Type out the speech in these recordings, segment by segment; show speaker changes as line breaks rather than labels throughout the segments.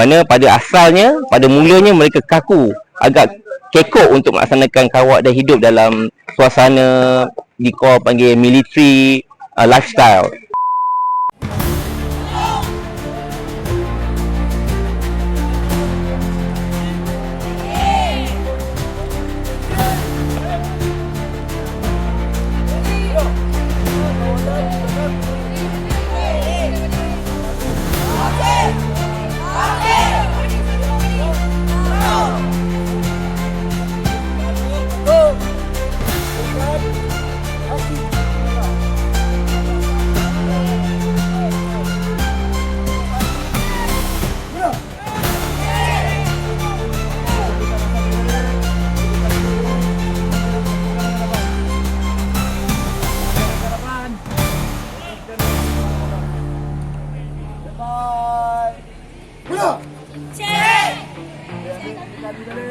mana pada asalnya, pada mulanya mereka kaku, agak kekok untuk melaksanakan kawat dan hidup dalam suasana di kau panggil military uh, lifestyle. Amen.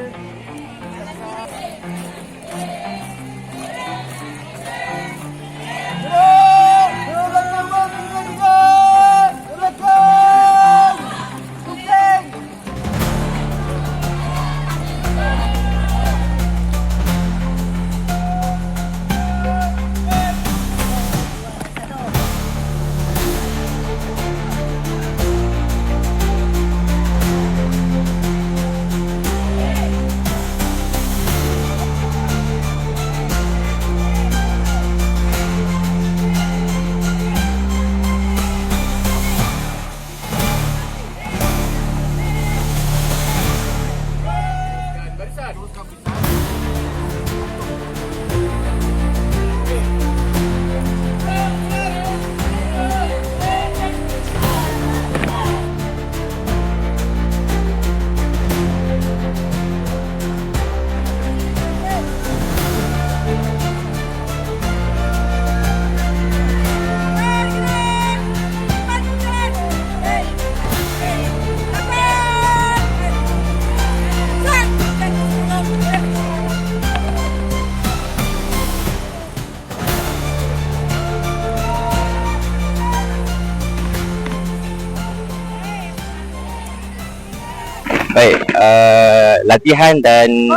Baik, uh, latihan dan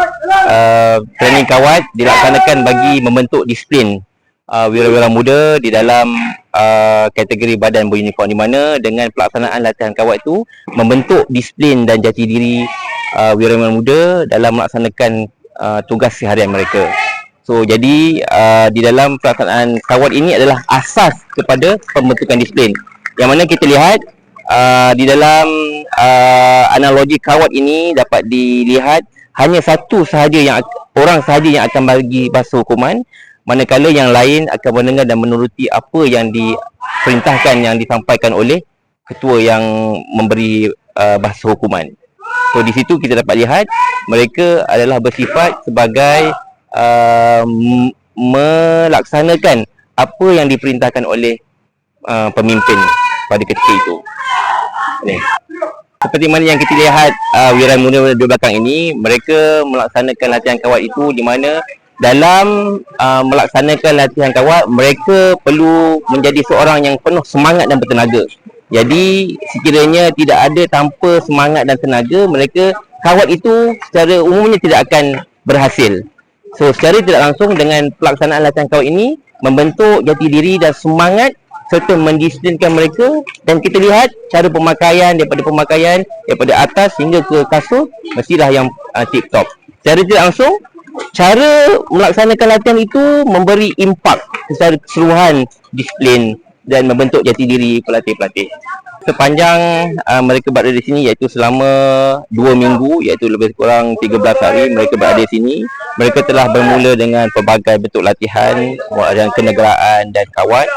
uh, training kawat dilaksanakan bagi membentuk disiplin uh, wira-wira muda di dalam uh, kategori badan beruniform di mana dengan pelaksanaan latihan kawat itu membentuk disiplin dan jati diri uh, wira-wira muda dalam melaksanakan uh, tugas seharian mereka. So jadi uh, di dalam pelaksanaan kawat ini adalah asas kepada pembentukan disiplin. Yang mana kita lihat uh, di dalam uh, analogi kawat ini dapat dilihat hanya satu sahaja yang orang sahaja yang akan bagi bahasa hukuman manakala yang lain akan mendengar dan menuruti apa yang diperintahkan yang disampaikan oleh ketua yang memberi uh, bahasa hukuman. So di situ kita dapat lihat mereka adalah bersifat sebagai uh, melaksanakan apa yang diperintahkan oleh uh, pemimpin pada ketika itu. Ni. Seperti mana yang kita lihat uh, Wira Muda di belakang ini, mereka melaksanakan latihan kawat itu di mana dalam uh, melaksanakan latihan kawat, mereka perlu menjadi seorang yang penuh semangat dan bertenaga. Jadi sekiranya tidak ada tanpa semangat dan tenaga, mereka kawat itu secara umumnya tidak akan berhasil. So secara tidak langsung dengan pelaksanaan latihan kawat ini membentuk jati diri dan semangat serta mendisiplinkan mereka dan kita lihat cara pemakaian daripada pemakaian daripada atas hingga ke kasut mestilah yang uh, tip top. Secara tidak langsung cara melaksanakan latihan itu memberi impak secara keseluruhan disiplin dan membentuk jati diri pelatih-pelatih. Sepanjang uh, mereka berada di sini iaitu selama 2 minggu iaitu lebih kurang 13 hari mereka berada di sini mereka telah bermula dengan pelbagai bentuk latihan dan kenegaraan dan kawat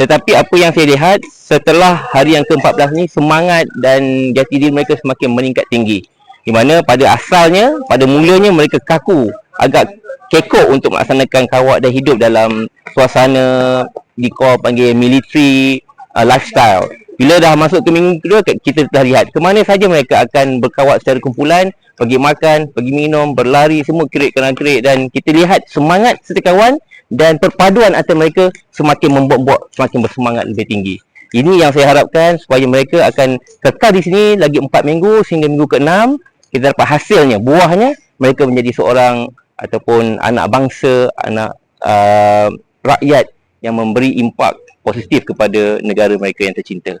tetapi apa yang saya lihat setelah hari yang ke-14 ni semangat dan jati diri mereka semakin meningkat tinggi. Di mana pada asalnya, pada mulanya mereka kaku, agak kekok untuk melaksanakan kawat dan hidup dalam suasana di panggil military uh, lifestyle. Bila dah masuk ke minggu kedua, kita telah lihat ke mana saja mereka akan berkawat secara kumpulan, pergi makan, pergi minum, berlari, semua kerik kanan kerik dan kita lihat semangat serta kawan dan perpaduan antara mereka semakin membuat-buat semakin bersemangat lebih tinggi. Ini yang saya harapkan supaya mereka akan kekal di sini lagi 4 minggu sehingga minggu ke-6 kita dapat hasilnya, buahnya mereka menjadi seorang ataupun anak bangsa, anak uh, rakyat yang memberi impak positif kepada negara mereka yang tercinta.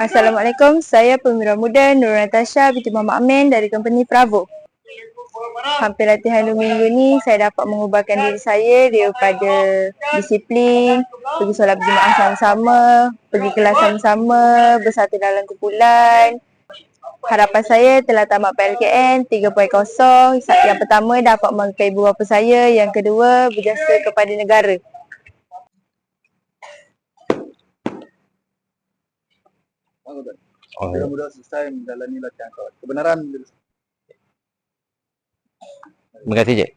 Assalamualaikum, saya Perwira Muda Nur Natasha binti Muhammad Amin dari company Bravo. Hampir latihan dua minggu ni, saya dapat mengubahkan diri saya daripada disiplin, pergi solat berjemaah sama-sama, pergi kelas sama-sama, bersatu dalam kumpulan. Harapan saya telah tamat PLKN 3.0. Yang pertama dapat mengkaji ibu bapa saya, yang kedua berjasa kepada negara.
Anggota.
Oh,
Bila mudah selesai menjalani latihan kawat. Kebenaran
terima kasih, Cik.